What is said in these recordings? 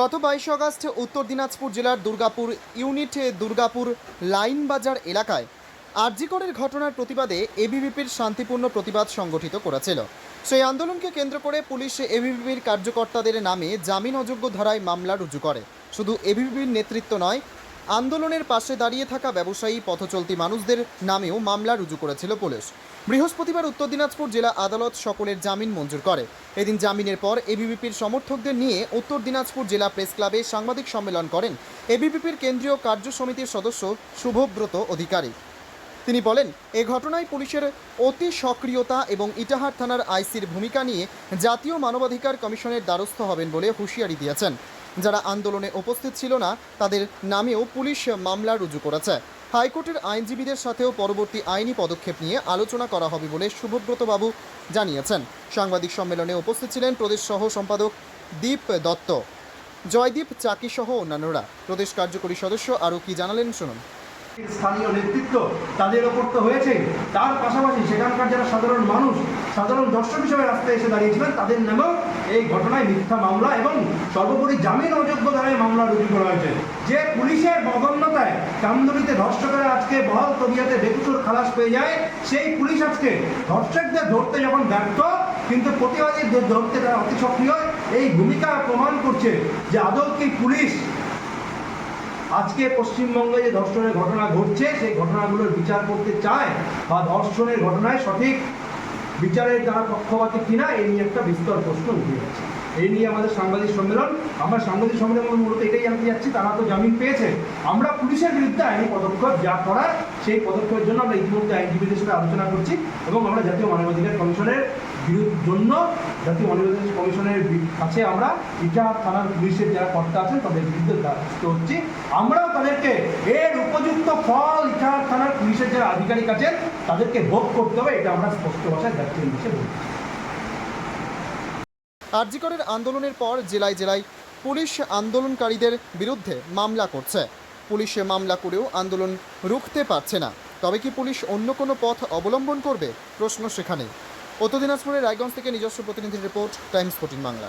গত বাইশ অগস্ট উত্তর দিনাজপুর জেলার দুর্গাপুর ইউনিট দুর্গাপুর লাইন বাজার এলাকায় আরজিকরের ঘটনার প্রতিবাদে এবিভিপির শান্তিপূর্ণ প্রতিবাদ সংগঠিত করেছিল। সেই আন্দোলনকে কেন্দ্র করে পুলিশ এবিভিপির কার্যকর্তাদের নামে জামিন অযোগ্য ধারায় মামলা রুজু করে। শুধু এবিভিপির নেতৃত্ব নয় আন্দোলনের পাশে দাঁড়িয়ে থাকা ব্যবসায়ী, পথচলতি মানুষদের নামেও মামলা রুজু করেছিল পুলিশ। বৃহস্পতিবার উত্তর দিনাজপুর জেলা আদালত সকলের জামিন মঞ্জুর করে। এদিন জামিনের পর এবিভিপির সমর্থকদের নিয়ে উত্তর দিনাজপুর জেলা প্রেস ক্লাবে সাংবাদিক সম্মেলন করেন এবিভিপির কেন্দ্রীয় কার্য সমিতির সদস্য শুভব্রত অধিকারী। তিনি বলেন, এ ঘটনায় পুলিশের অতি সক্রিয়তা এবং ইটাহার থানার আইসির ভূমিকা নিয়ে জাতীয় মানবাধিকার কমিশনের দ্বারস্থ হবেন বলে হুঁশিয়ারি দিয়েছেন। যারা আন্দোলনে উপস্থিত ছিল না, তাদের নামেও পুলিশ মামলা রুজু করেছে। হাইকোর্টের আইনজীবীদের সাথেও পরবর্তী আইনি পদক্ষেপ নিয়ে আলোচনা করা হবে বলে শুভব্রতবাবু জানিয়েছেন। সাংবাদিক সম্মেলনে উপস্থিত ছিলেন প্রদেশ সহ সম্পাদক দীপ দত্ত। জয়দীপ চাকি সহ অন্যান্যরা। প্রদেশ কার্যকরী সদস্য আরও কি জানালেন শুনুন। স্থানীয় নেতৃত্ব তাদের ওপর তো হয়েছে। তার পাশাপাশি সেখানকার যারা সাধারণ মানুষ সাধারণ দর্শক হিসেবে রাস্তায় এসে দাঁড়িয়েছিলেন। তাদের নামেও এই ঘটনায় মিথ্যা মামলা এবং সর্বোপরি জামিন অযোগ্য ধারায় মামলা রুজু করা হয়েছে। যে পুলিশের বদন্যতায় কামদুনিতে ধর্ষকেরা আজকে বহাল তবিয়াতে বেকুচুর খালাস পেয়ে যায়, সেই পুলিশ আজকে ধর্ষকদের ধরতে যখন ব্যর্থ, কিন্তু প্রতিবাদীদের ধরতে তারা অতি সক্রিয়। এই ভূমিকা প্রমাণ করছে যে আদৌ কি পুলিশ আজকে পশ্চিমবঙ্গে যে ধর্ষণের ঘটনা ঘটছে, সেই ঘটনাগুলোর বিচার করতে চায় বা ধর্ষণের ঘটনায় সঠিক বিচারের যারা পক্ষপাতী কিনা এই নিয়ে একটা বিস্তর প্রশ্ন উঠে যাচ্ছে। এই নিয়ে আমাদের সাংবাদিক সম্মেলন, আমরা সাংবাদিক সম্মেলন মূলত এটাই জানতে যাচ্ছি, তারা তো জামিন পেয়েছে। আমরা পুলিশের বিরুদ্ধে আইনি পদক্ষেপ যা করার, সেই পদক্ষেপের জন্য আমরা ইতিমধ্যে আইনজীবীদের সাথে আলোচনা করছি এবং আমরা জাতীয় মানবাধিকার কমিশনের বিরুদ্ধ জন্য, জাতীয় মানবাধিকার কমিশনের কাছে আমরা ইটা থানার পুলিশের যারা কর্তা আছেন, তাদের বিরুদ্ধে দ্বারস্থ হচ্ছি। আমরাও তাদেরকে এর উপযুক্ত ফল ইটা থানার পুলিশের যারা আধিকারিক আছেন তাদেরকে ভোগ করতে হবে, এটা আমরা স্পষ্ট ভাষায় নির্দেশে বলছি আরজিকরের আন্দোলনের পর জেলায় জেলায় পুলিশ আন্দোলনকারীদের বিরুদ্ধে মামলা করছে। পুলিশে মামলা করেও আন্দোলন রুখতে পারছে না। তবে কি পুলিশ অন্য কোনো পথ অবলম্বন করবে? প্রশ্ন সেখানে উত্তর দিনাজপুরের রায়গঞ্জ থেকে নিজস্ব প্রতিনিধির রিপোর্ট, টাইমস ফোর্টিন বাংলা।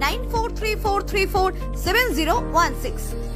9434347016.